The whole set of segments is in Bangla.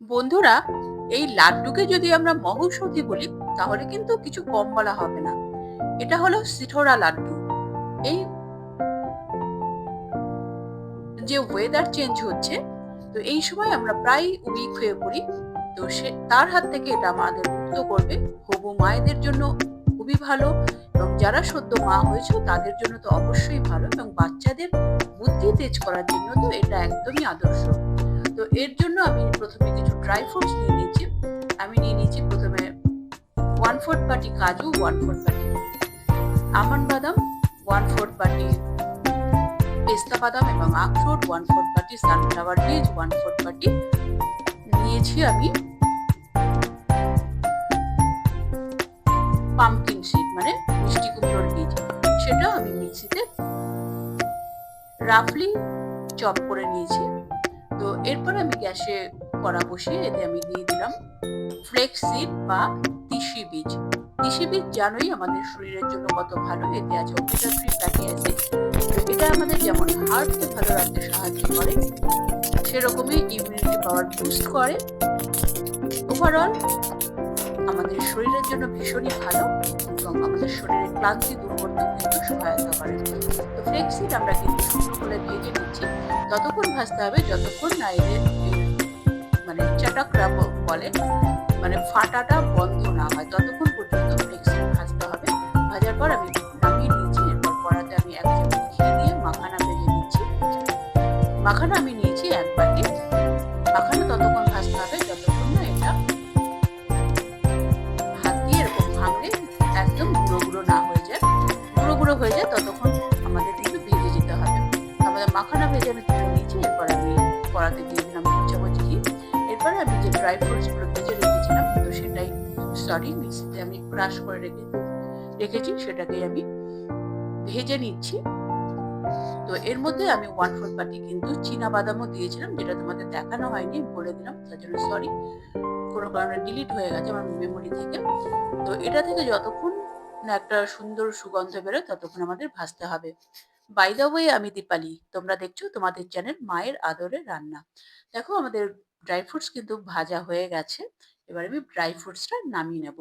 বন্ধুরা, এই লাড্ডুকে যদি আমরা মহৌষধি বলি, তাহলে কিন্তু কিছু কম বলা হবে না। এটা হলো সিঠোরা লাড্ডু। এই যে ওয়েদার চেঞ্জ হচ্ছে, তো এই সময় আমরা প্রায় উইক হয়ে পড়ি। তো সে, তার হাত থেকে এটা আমাদের মুক্ত করবে। হবু মায়েদের জন্য খুবই ভালো এবং যারা সদ্য মা হয়েছে, তাদের জন্য তো অবশ্যই ভালো এবং বাচ্চাদের বুদ্ধি তেজ করার জন্য তো এটা একদমই আদর্শ। তো এর জন্য আমি প্রথমে কিছু ড্রাই ফ্রুটস নিয়ে নিয়েছি। আমি নিয়ে নিয়েছি প্রথমে ওয়ান ফোর্থ বাটি কাজু ওয়ান ফোর্থ বাটি আমন্ড বাদাম ওয়ান ফোর্থ বাটি পেস্তা বাদাম এবং আখরোট ওয়ান ফোর্থ বাটি সানফ্লাওয়ার বীজ ওয়ান ফোর্থ বাটি নিয়েছি আমি পামকিন সিড মানে মিষ্টি কুমড়োর বীজ। সেটা আমি মিক্সিতে রাফলি চপ করে নিয়েছি। এরপর আমি গ্যাসে কড়া বসিয়ে এতে আমি দিয়ে দিলাম ফ্লেক্স সিড বা তিসি বীজ। তিসি বীজ জানোই আমাদের শরীরের জন্য কত ভালো, এতে আছে ওমেগা থ্রি ফ্যাটি অ্যাসিড এটা আমাদের যেমন হার্টকে ভালো রাখতে সাহায্য করে, সেরকমই ইমিউনিটি পাওয়ার বুস্ট করে। ওভারঅল আমাদের শরীরের জন্য ভীষণই ভালো এবং আমাদের শরীরের ক্লান্তি দূর করতেও কিন্তু সহায়তা করে। তো ফ্লেক্সিড আমরা কিন্তু শুকনো করে ভেজে নিচ্ছি ততক্ষণ ভাজতে হবে, যতক্ষণ না এদের মানে চাটাকরা বলে মানে ফাটাটা বন্ধ না হয়, ততক্ষণ পর্যন্ত ফ্লেক্সিড ভাজতে হবে। ভাজার পর আমি নামিয়ে নিয়েছি, এরপর কড়াতে আমি এক চামচ ঘি দিয়ে মাখানা ভেজে নিচ্ছি। মাখানা আমি নিয়েছি এক বাটি। মাখানা ততক্ষণ ভাজতে হবে হয়ে যায়, ততক্ষণ আমাদের কিন্তু ভেজে যেতে হবে। আমাদের মাখানা ভেজে আমি তুলে নিয়েছি এরপর আমি কড়াতে দিয়ে দিলাম দু চামচ ঘি। এরপর আমি যে ড্রাই ফ্রুটসগুলো ভেজে রেখেছিলাম, তো সেটাই সরি মিক্সিতে আমি ক্রাশ করে রেখে, রেখেছি, সেটাকে আমি ভেজে নিচ্ছি। তো এর মধ্যে আমি ওয়ান ফোর বাটি কিন্তু চীনা বাদামও দিয়েছিলাম, যেটা তোমাদের দেখানো হয়নি বলে দিলাম, তার জন্য সরি কোনো কারণে ডিলিট হয়ে গেছে আমার মেমোরি থেকে। তো এটা থেকে যতক্ষণ একটা সুন্দর সুগন্ধ বেরোয়, ততক্ষণ আমাদের ভাজতে হবে। বাই দ্য ওয়ে আমি দীপালি। তোমরা দেখছ তোমাদের চ্যানেল মায়ের আদরে রান্না। দেখো আমাদের ড্রাই ফ্রুটস কিন্তু ভাজা হয়ে গেছে। এবার আমি ড্রাই ফ্রুটসটা নামিয়ে নেব।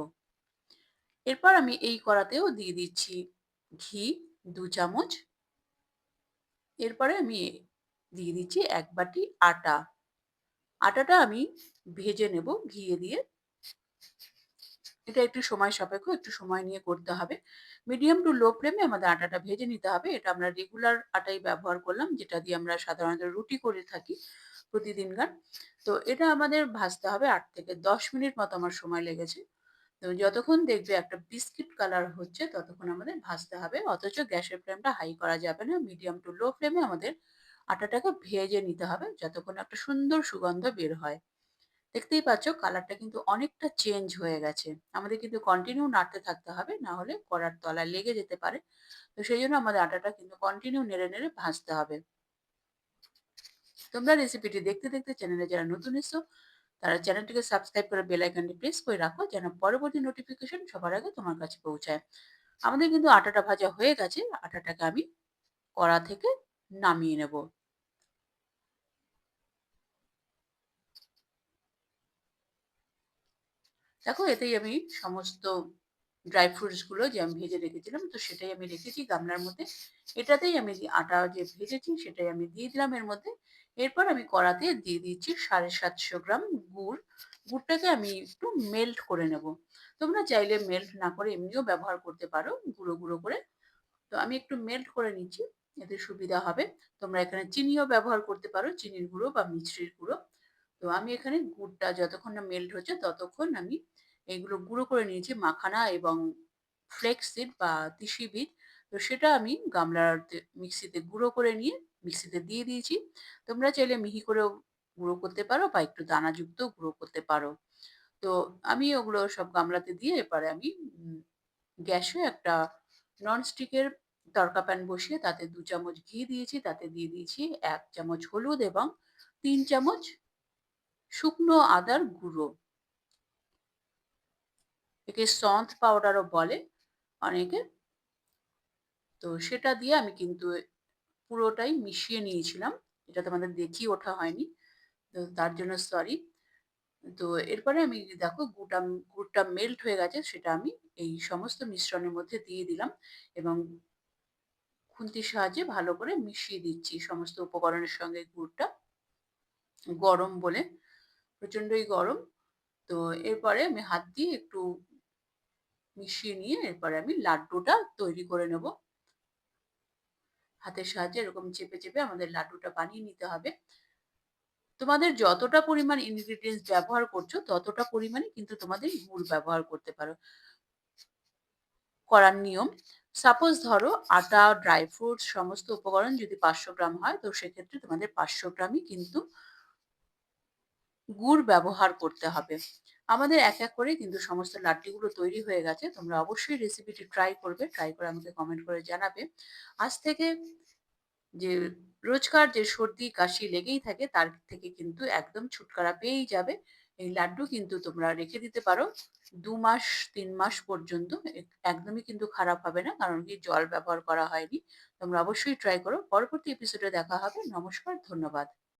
এরপর আমি এই কড়াতেও দিয়ে দিচ্ছি ঘি, দু চামচ। এরপরে আমি দিয়ে দিচ্ছি এক বাটি আটা। আটাটা আমি ভেজে নেব ঘিয়ে দিয়ে। এটা একটু সময় সাপেক্ষ, একটু সময় নিয়ে করতে হবে। মিডিয়াম টু লো ফ্লেমে আমাদের আটাটা ভেজে নিতে হবে। এটা আমরা রেগুলার আটাই ব্যবহার করলাম, যেটা দিয়ে আমরা সাধারণত রুটি করে থাকি প্রতিদিনকার। তো এটা আমাদের ভাজতে হবে আট থেকে দশ মিনিট মতো আমার সময় লেগেছে। তো যতক্ষণ দেখবে একটা বিস্কিট কালার হচ্ছে, ততক্ষণ আমাদের ভাজতে হবে। অথচ গ্যাসের ফ্লেমটা হাই করা যাবে না। মিডিয়াম টু লো ফ্লেমে আমাদের আটাটাকে ভেজে নিতে হবে, যতক্ষণ একটা সুন্দর সুগন্ধ বের হয়। দেখতেই পাচ্ছ কালারটা কিন্তু অনেকটা চেঞ্জ হয়ে গেছে। আমাদের কিন্তু কন্টিনিউ নাড়তে থাকতে হবে, না হলে কড়ার তলায় লেগে যেতে পারে। তো সেই জন্য আমাদের আটাটা কিন্তু কন্টিনিউ নেড়ে নেড়ে ভাজতে হবে। তোমরা রেসিপিটি দেখতে দেখতে চ্যানেলে যারা নতুন এসছো, তারা চ্যানেলটিকে সাবস্ক্রাইব করে বেল আইকনটি প্রেস করে রাখো, যেন পরবর্তী নোটিফিকেশন সবার আগে তোমার কাছে পৌঁছায়। আমাদের কিন্তু আটাটা ভাজা হয়ে গেছে, আটাটাকে আমি কড়া থেকে নামিয়ে নেব। দেখো, এতেই আমি সমস্ত ড্রাই ফ্রুটসগুলো যে আমি ভেজে রেখেছিলাম, তো সেটাই আমি রেখেছি গামলার মধ্যে। এটাতেই আমি আটা যে ভেজেছি, সেটাই আমি দিয়ে দিলাম এর মধ্যে। এরপর আমি কড়াতে দিয়ে দিচ্ছি সাড়ে সাতশো গ্রাম গুড়। গুড়টাকে আমি একটু মেল্ট করে নেব। তোমরা চাইলে মেল্ট না করে এমনিও ব্যবহার করতে পারো, গুঁড়ো গুঁড়ো করে। তো আমি একটু মেল্ট করে নিচ্ছি, এতে সুবিধা হবে। তোমরা এখানে চিনিও ব্যবহার করতে পারো, চিনির গুঁড়ো বা মিছরির গুঁড়ো। তো আমি এখানে গুড়টা যতক্ষণ না মেল্ট হচ্ছে, ততক্ষণ আমি এগুলো গুঁড়ো করে নিয়েছি, মাখানা এবং ফ্লেক্স সিড বা তিসি বীজ। তো সেটা আমি গামলার মিক্সিতে গুঁড়ো করে নিয়ে মিক্সিতে দিয়ে দিয়েছি। তোমরা চাইলে মিহি করেও গুঁড়ো করতে পারো বা একটু দানাযুক্ত গুঁড়ো করতে পারো। তো আমি ওগুলো সব গামলাতে দিয়ে এবারে আমি গ্যাসে একটা ননস্টিকের তড়কা প্যান বসিয়ে তাতে দু চামচ ঘি দিয়েছি, তাতে দিয়ে দিয়েছি এক চামচ হলুদ এবং তিন চামচ শুকনো আদার গুঁড়ো। একে সন্থ পাউডারও বলে অনেকে। তো সেটা দিয়ে আমি কিন্তু পুরোটাই মিশিয়ে নিয়েছিলাম। এটা তোমাদের দেখিয়ে ওঠা হয়নি, তো তার জন্য সরি তো এরপরে আমি দেখো গুড়টা গুড়টা মেল্ট হয়ে গেছে, সেটা আমি এই সমস্ত মিশ্রণের মধ্যে দিয়ে দিলাম এবং খুন্তির সাহায্যে ভালো করে মিশিয়ে দিচ্ছি সমস্ত উপকরণের সঙ্গে গুড়টা। গরম বলে প্রচণ্ডই গরম। তো এরপরে আমি হাত দিয়ে একটু মিশিয়ে নিয়ে এরপরে আমি লাড্ডুটা তৈরি করে নেব। হাতের সাহায্যে এরকম চেপে চেপে আমাদের লাড্ডুটা বানিয়ে নিতে হবে। তোমাদের যতটা পরিমাণ ইনগ্রিডিয়েন্টস ব্যবহার করছ, ততটা পরিমাণে কিন্তু তোমাদের গুড় ব্যবহার করতে পারো। করার নিয়ম সাপোজ ধরো আটা ড্রাই ফ্রুটস সমস্ত উপকরণ যদি পাঁচশো গ্রাম হয়, তো সেক্ষেত্রে তোমাদের পাঁচশো গ্রামই কিন্তু গুড় ব্যবহার করতে হবে। আমাদের এক এক করে কিন্তু সমস্ত লাড্ডুগুলো তৈরি হয়ে গেছে। তোমরা অবশ্যই রেসিপিটি ট্রাই করবে। ট্রাই করে আমাকে কমেন্ট করে জানাবে। আজ থেকে যে রোজকার যে সর্দি, কাশি লেগেই থাকে, তার থেকে কিন্তু একদম ছুটকারা পেয়েই যাবে। এই লাড্ডু কিন্তু তোমরা রেখে দিতে পারো। দু মাস, তিন মাস পর্যন্ত একদমই কিন্তু খারাপ হবে না, কারণ কি জল ব্যবহার করা হয়নি। তোমরা অবশ্যই ট্রাই করো। পরবর্তী এপিসোডে দেখা হবে। নমস্কার, ধন্যবাদ।